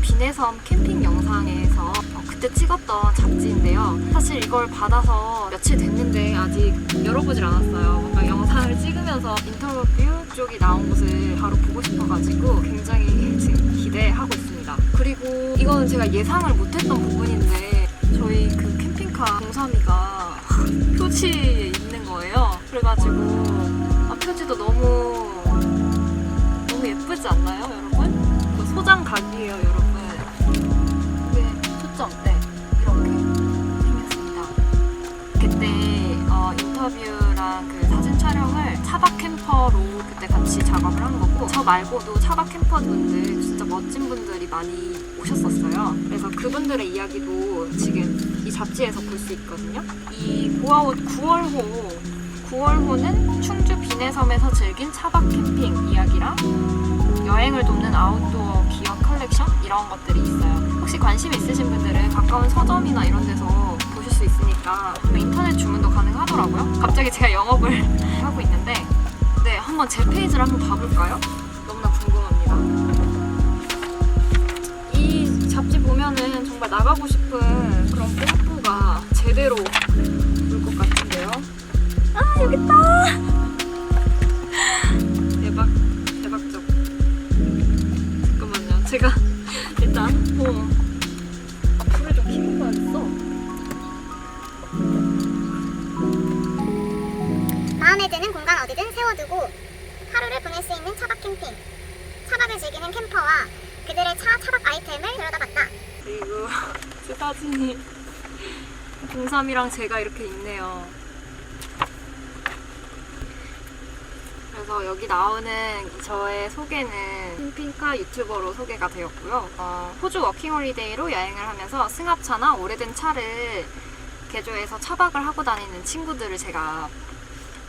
비내섬 캠핑 영상에서 어, 그때 찍었던 잡지인데요. 사실 이걸 받아서 며칠 됐는데 아직 열어보질 않았어요. 뭔가 영상을 찍으면서 인터뷰 쪽이 나온 것을 바로 보고 싶어가지고 굉장히 지금 기대하고 있습니다. 그리고 이거는 제가 예상을 못했던 부분인데 저희 그 캠핑카 동사미가 표지에 있는 거예요. 그래가지고 아, 표지도 너무 너무 예쁘지 않나요, 소장 각이에요, 여러분. 이게 초점 네 이렇게 생겼습니다. 그때 어, 인터뷰랑 그 사진 촬영을 차박 캠퍼로 그때 같이 작업을 한 거고 저 말고도 차박 캠퍼 분들 진짜 멋진 분들이 많이 오셨었어요. 그래서 그분들의 이야기도 지금 이 잡지에서 볼 수 있거든요. 이 고아옷 9월호 9월호는 충주 비내섬에서 즐긴 차박 캠핑 이야기랑 여행을 돕는 아웃도어 기업 컬렉션 이런 것들이 있어요. 혹시 관심 있으신 분들은 가까운 서점이나 이런 데서 보실 수 있으니까 인터넷 주문도 가능하더라고요. 갑자기 제가 영업을 하고 있는데 네 한번 제 페이지를 한번 봐볼까요? 너무나 궁금합니다. 이 잡지 보면은 정말 나가고 싶은 즐기는 캠퍼와 그들의 차 차박 아이템을 들여다봤다. 그리고 제 사진이 동삼이랑 제가 이렇게 있네요. 그래서 여기 나오는 저의 소개는 캠핑카 유튜버로 소개가 되었고요. 어, 호주 워킹홀리데이로 여행을 하면서 승합차나 오래된 차를 개조해서 차박을 하고 다니는 친구들을 제가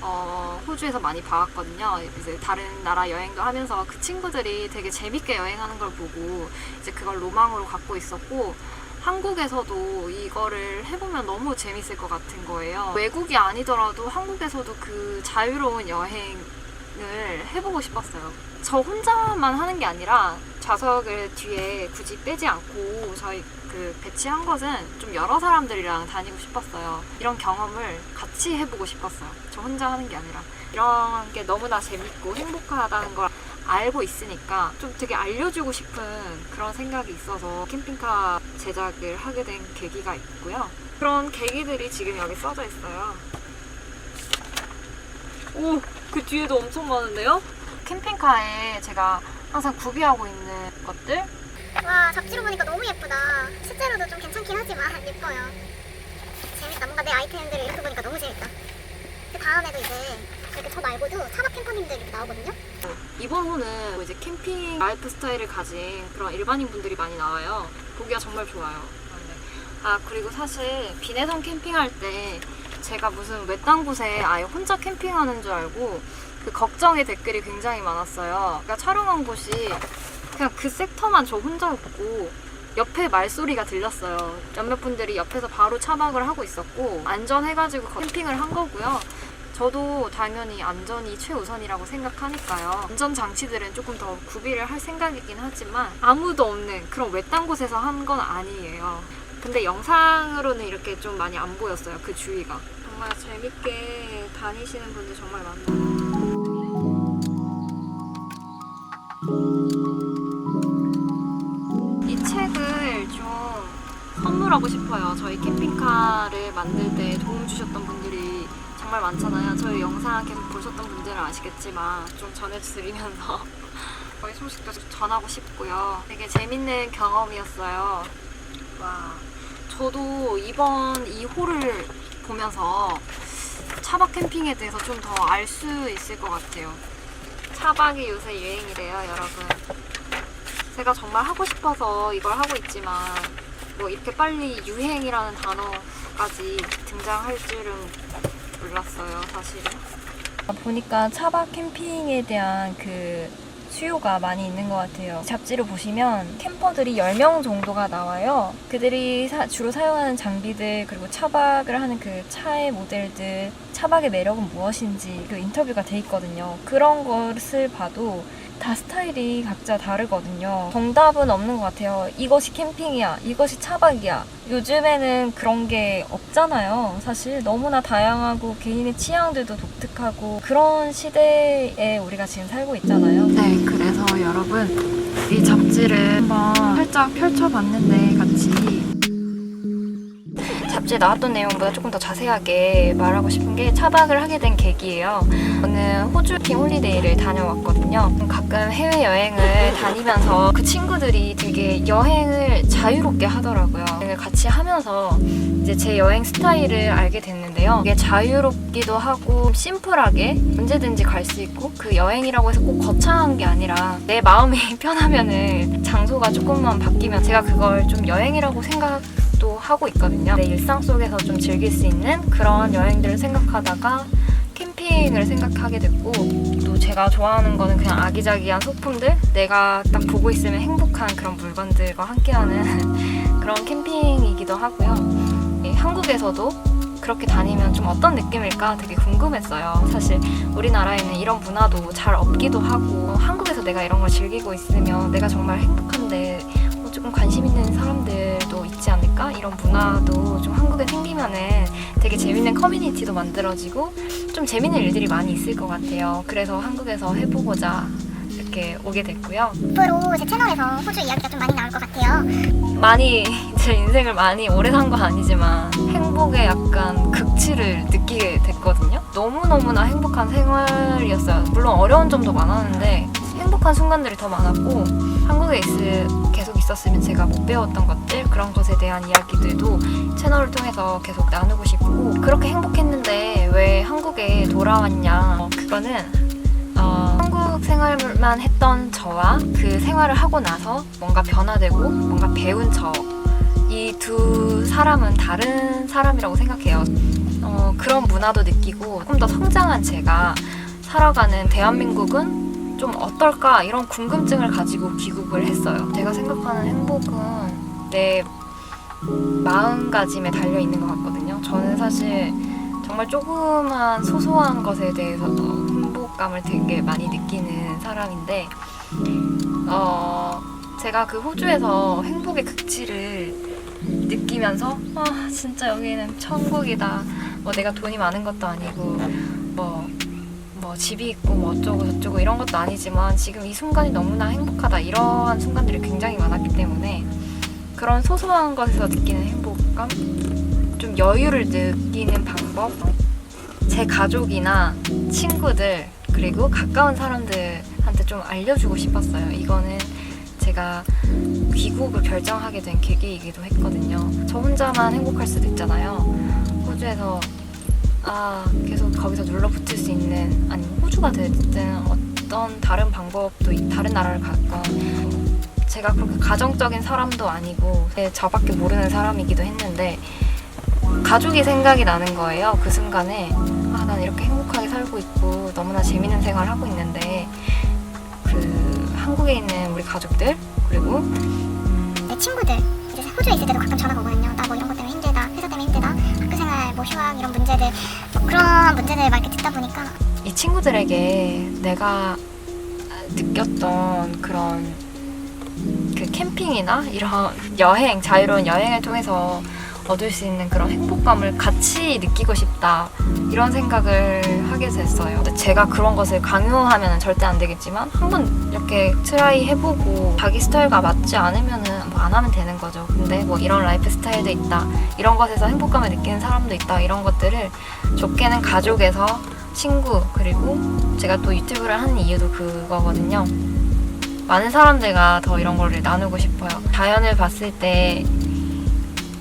어, 호주에서 많이 봐왔거든요. 이제 다른 나라 여행도 하면서 그 친구들이 되게 재밌게 여행하는 걸 보고 이제 그걸 로망으로 갖고 있었고 한국에서도 이거를 해보면 너무 재밌을 것 같은 거예요. 외국이 아니더라도 한국에서도 그 자유로운 여행을 해보고 싶었어요. 저 혼자만 하는 게 아니라 좌석을 뒤에 굳이 빼지 않고 저희 그 배치한 것은 좀 여러 사람들이랑 다니고 싶었어요. 이런 경험을 같이 해보고 싶었어요. 저 혼자 하는 게 아니라. 이런 게 너무나 재밌고 행복하다는 걸 알고 있으니까 좀 되게 알려주고 싶은 그런 생각이 있어서 캠핑카 제작을 하게 된 계기가 있고요. 그런 계기들이 지금 여기 써져 있어요. 오, 그 뒤에도 엄청 많은데요? 캠핑카에 제가 항상 구비하고 있는 것들 와 잡지로 보니까 너무 예쁘다. 실제로도 좀 괜찮긴 하지만 예뻐요. 재밌다. 뭔가 내 아이템들을 이렇게 보니까 너무 재밌다. 그 다음에도 이제 이렇게 저 말고도 차박 캠퍼님들 이렇게 나오거든요. 이번 호는 이제 캠핑 라이프 스타일을 가진 그런 일반인 분들이 많이 나와요. 보기가 정말 좋아요. 아 그리고 사실 비내섬 캠핑할 때 제가 무슨 외딴 곳에 아예 혼자 캠핑하는 줄 알고 그 걱정의 댓글이 굉장히 많았어요. 그러니까 촬영한 곳이 그냥 그 섹터만 저 혼자였고 옆에 말소리가 들렸어요. 몇몇 분들이 옆에서 바로 차박을 하고 있었고 안전해가지고 캠핑을 한 거고요. 저도 당연히 안전이 최우선이라고 생각하니까요. 안전 장치들은 조금 더 구비를 할 생각이긴 하지만 아무도 없는 그런 외딴 곳에서 한 건 아니에요. 근데 영상으로는 이렇게 좀 많이 안 보였어요. 그 주위가. 정말 재밌게 다니시는 분들 정말 많아요. 선물하고 싶어요. 저희 캠핑카를 만들 때 도움 주셨던 분들이 정말 많잖아요. 저희 영상 계속 보셨던 분들은 아시겠지만 좀 전해드리면서 저희 소식도 좀 전하고 싶고요. 되게 재밌는 경험이었어요. 와, 저도 이번 이 홀을 보면서 차박 캠핑에 대해서 좀 더 알 수 있을 것 같아요. 차박이 요새 유행이래요, 여러분. 제가 정말 하고 싶어서 이걸 하고 있지만 뭐 이렇게 빨리 유행이라는 단어까지 등장할 줄은 몰랐어요, 사실은. 보니까 차박 캠핑에 대한 그 수요가 많이 있는 것 같아요. 잡지를 보시면 캠퍼들이 10명 정도가 나와요. 그들이 사- 주로 사용하는 장비들, 그리고 차박을 하는 그 차의 모델들, 차박의 매력은 무엇인지 그 인터뷰가 돼 있거든요. 그런 것을 봐도 다 스타일이 각자 다르거든요. 정답은 없는 것 같아요. 이것이 캠핑이야, 이것이 차박이야. 요즘에는 그런 게 없잖아요. 사실 너무나 다양하고 개인의 취향들도 독특하고 그런 시대에 우리가 지금 살고 있잖아요. 네, 그래서 여러분 이 잡지를 한번 살짝 펼쳐봤는데 같이 잡지에 나왔던 내용보다 조금 더 자세하게 말하고 싶은 게 차박을 하게 된 계기예요. 저는 호주 킹 홀리데이를 다녀왔거든요. 가끔 해외여행을 다니면서 그 친구들이 되게 여행을 자유롭게 하더라고요. 여행을 같이 하면서 이제 제 여행 스타일을 알게 됐는데요. 이게 자유롭기도 하고 심플하게 언제든지 갈 수 있고 그 여행이라고 해서 꼭 거창한 게 아니라 내 마음이 편하면은 장소가 조금만 바뀌면 제가 그걸 좀 여행이라고 생각 도 하고 있거든요. 내 일상 속에서 좀 즐길 수 있는 그런 여행들을 생각하다가 캠핑을 생각하게 됐고 또 제가 좋아하는 거는 그냥 아기자기한 소품들 내가 딱 보고 있으면 행복한 그런 물건들과 함께하는 그런 캠핑이기도 하고요. 예, 한국에서도 그렇게 다니면 좀 어떤 느낌일까 되게 궁금했어요. 사실 우리나라에는 이런 문화도 잘 없기도 하고 한국에서 내가 이런 걸 즐기고 있으면 내가 정말 행복한데 어, 조금 관심 있는 사람들도 있지 않 을까? 이런 문화도 좀 한국에 생기면은 되게 재밌는 커뮤니티도 만들어지고 좀 재밌는 일들이 많이 있을 것 같아요. 그래서 한국에서 해보고자 이렇게 오게 됐고요. 앞으로 제 채널에서 호주 이야기가 좀 많이 나올 것 같아요. 많이 제 인생을 많이 오래 산 건 아니지만 행복의 약간 극치를 느끼게 됐거든요. 너무너무나 행복한 생활이었어요. 물론 어려운 점도 많았는데 행복한 순간들이 더 많았고 한국에 있을, 계속 있었으면 제가 못 배웠던 것들 그런 것에 대한 이야기들도 채널을 통해서 계속 나누고 싶고 그렇게 행복했는데 왜 한국에 돌아왔냐 어, 그거는 어, 한국 생활만 했던 저와 그 생활을 하고 나서 뭔가 변화되고 뭔가 배운 저 이 두 사람은 다른 사람이라고 생각해요. 어, 그런 문화도 느끼고 조금 더 성장한 제가 살아가는 대한민국은 좀 어떨까 이런 궁금증을 가지고 귀국을 했어요. 제가 생각하는 행복은 내 마음가짐에 달려 있는 것 같거든요. 저는 사실 정말 조그만 소소한 것에 대해서 행복감을 되게 많이 느끼는 사람인데, 어, 제가 그 호주에서 행복의 극치를 느끼면서, 아, 진짜 여기는 천국이다. 뭐 내가 돈이 많은 것도 아니고, 뭐, 뭐 집이 있고 뭐 어쩌고 저쩌고 이런 것도 아니지만 지금 이 순간이 너무나 행복하다. 이러한 순간들이 굉장히 많았기 때문에 그런 소소한 것에서 느끼는 행복감, 좀 여유를 느끼는 방법, 제 가족이나 친구들 그리고 가까운 사람들한테 좀 알려주고 싶었어요. 이거는 제가 귀국을 결정하게 된 계기이기도 했거든요. 저 혼자만 행복할 수도 있잖아요. 호주에서 아 계속 거기서 눌러붙을 수 있는 아니 호주가 됐든 어떤 다른 방법도 있- 다른 나라를 갔건 제가 그렇게 가정적인 사람도 아니고 네, 저밖에 모르는 사람이기도 했는데 가족이 생각이 나는 거예요. 그 순간에 아, 난 이렇게 행복하게 살고 있고 너무나 재밌는 생활을 하고 있는데 그 한국에 있는 우리 가족들 그리고 내 친구들 이제 호주에 있을 때도 가끔 전화가 오거든요. 나 뭐 이런 것 뭐 휴학 이런 문제들, 뭐 그런 문제들 막 이렇게 듣다 보니까. 이 친구들에게 내가 느꼈던 그런 그 캠핑이나 이런 여행, 자유로운 여행을 통해서 얻을 수 있는 그런 행복감을 같이 느끼고 싶다. 이런 생각을 하게 됐어요. 제가 그런 것을 강요하면 절대 안 되겠지만 한번 이렇게 트라이 해보고 자기 스타일과 맞지 않으면은 뭐 안 하면 되는 거죠. 근데 뭐 이런 라이프 스타일도 있다. 이런 것에서 행복감을 느끼는 사람도 있다. 이런 것들을 좋게는 가족에서 친구 그리고 제가 또 유튜브를 하는 이유도 그거거든요. 많은 사람들과 더 이런 거를 나누고 싶어요. 자연을 봤을 때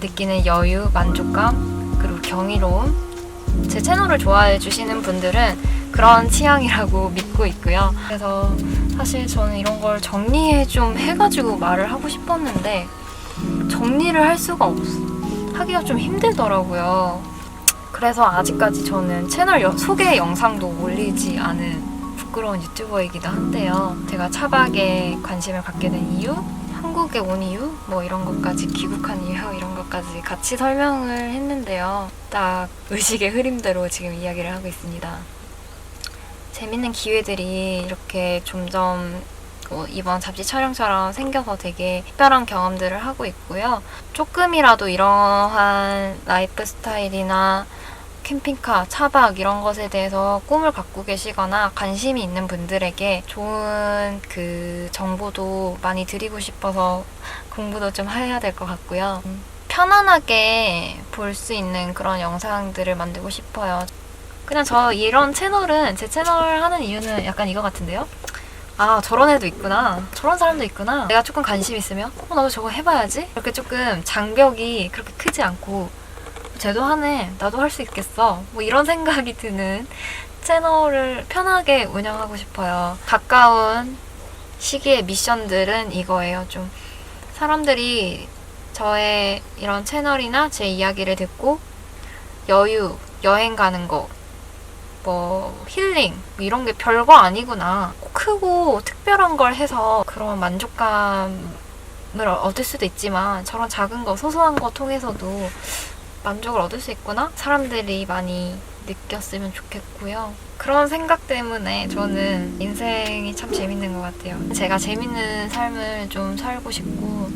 느끼는 여유, 만족감, 그리고 경이로움. 제 채널을 좋아해 주시는 분들은 그런 취향이라고 믿고 있고요. 그래서 사실 저는 이런 걸 정리해 좀 해가지고 말을 하고 싶었는데 정리를 할 수가 없, 하기가 좀 힘들더라고요. 그래서 아직까지 저는 채널 여- 소개 영상도 올리지 않은 부끄러운 유튜버이기도 한데요. 제가 차박에 관심을 갖게 된 이유, 한국에 온 이유, 뭐 이런 것까지 귀국한 이유, 이런 것까지 같이 설명을 했는데요. 딱 의식의 흐름대로 지금 이야기를 하고 있습니다. 재밌는 기회들이 이렇게 점점 뭐 이번 잡지 촬영처럼 생겨서 되게 특별한 경험들을 하고 있고요. 조금이라도 이러한 라이프 스타일이나 캠핑카, 차박 이런 것에 대해서 꿈을 갖고 계시거나 관심이 있는 분들에게 좋은 그 정보도 많이 드리고 싶어서 공부도 좀 해야 될 것 같고요. 음, 편안하게 볼 수 있는 그런 영상들을 만들고 싶어요. 그냥 저 이런 채널은 제 채널 하는 이유는 약간 이거 같은데요. 아 저런 애도 있구나. 저런 사람도 있구나. 내가 조금 관심 있으면 어 나도 저거 해봐야지. 이렇게 조금 장벽이 그렇게 크지 않고 쟤도 하네 나도 할 수 있겠어. 뭐 이런 생각이 드는 채널을 편하게 운영하고 싶어요. 가까운 시기의 미션들은 이거예요. 좀 사람들이 저의 이런 채널이나 제 이야기를 듣고 여유 여행 가는 거 뭐 힐링 뭐 이런 게 별거 아니구나. 꼭 크고 특별한 걸 해서 그런 만족감을 얻을 수도 있지만 저런 작은 거 소소한 거 통해서도 만족을 얻을 수 있구나. 사람들이 많이 느꼈으면 좋겠고요. 그런 생각 때문에 저는 인생이 참 재밌는 것 같아요. 제가 재밌는 삶을 좀 살고 싶고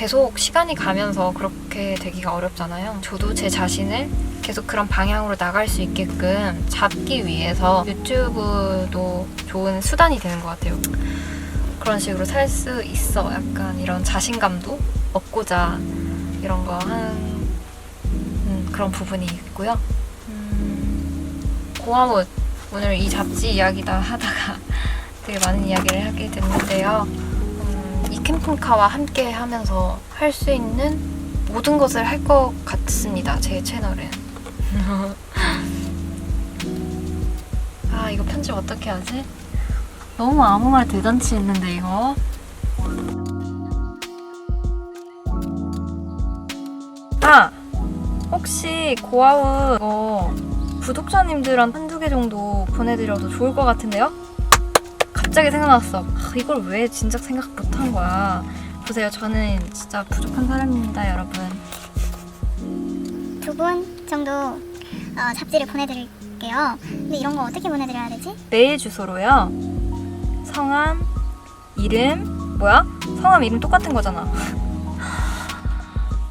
계속 시간이 가면서 그렇게 되기가 어렵잖아요 저도 제 자신을 계속 그런 방향으로 나갈 수 있게끔 잡기 위해서 유튜브도 좋은 수단이 되는 것 같아요. 그런 식으로 살 수 있어. 약간 이런 자신감도 얻고자 이런 거 하는 음, 그런 부분이 있고요. 음, 고아옷 오늘 이 잡지 이야기다 하다가 되게 많은 이야기를 하게 됐는데요. 캠핑카와 함께 하면서 할 수 있는 모든 것을 할 것 같습니다. 제 채널은. 아 이거 편집 어떻게 하지? 너무 아무 말 대잔치 있는데 이거 아 혹시 이거 구독자님들한 한두 개 정도 보내드려도 좋을 것 같은데요? 갑자기 생각났어 아, 이걸 왜 진작 생각 못한 거야 보세요 저는 진짜 부족한 사람입니다 여러분 두 분 정도 어, 잡지를 보내드릴게요. 근데 이런 거 어떻게 보내드려야 되지? 메일 주소로요. 성함, 이름, 뭐야? 성함, 이름 똑같은 거잖아.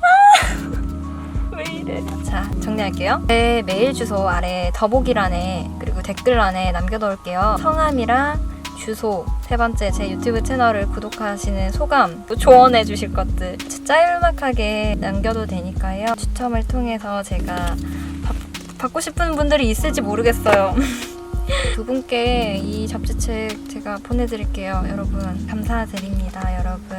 아, 왜 이래? 자, 정리할게요. 제 메일 주소 아래 더보기란에 그리고 댓글란에 남겨놓을게요. 성함이랑 주소, 세 번째 제 유튜브 채널을 구독하시는 소감, 또 조언해 주실 것들 짤막하게 남겨도 되니까요. 추첨을 통해서 제가 받, 받고 싶은 분들이 있을지 모르겠어요. 두 분께 이 잡지책 제가 보내드릴게요. 여러분 감사드립니다. 여러분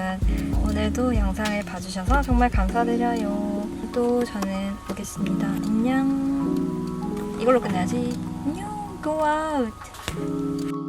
오늘도 영상을 봐주셔서 정말 감사드려요. 또 저는 오겠습니다. 안녕. 이걸로 끝내야지. 안녕. Go out.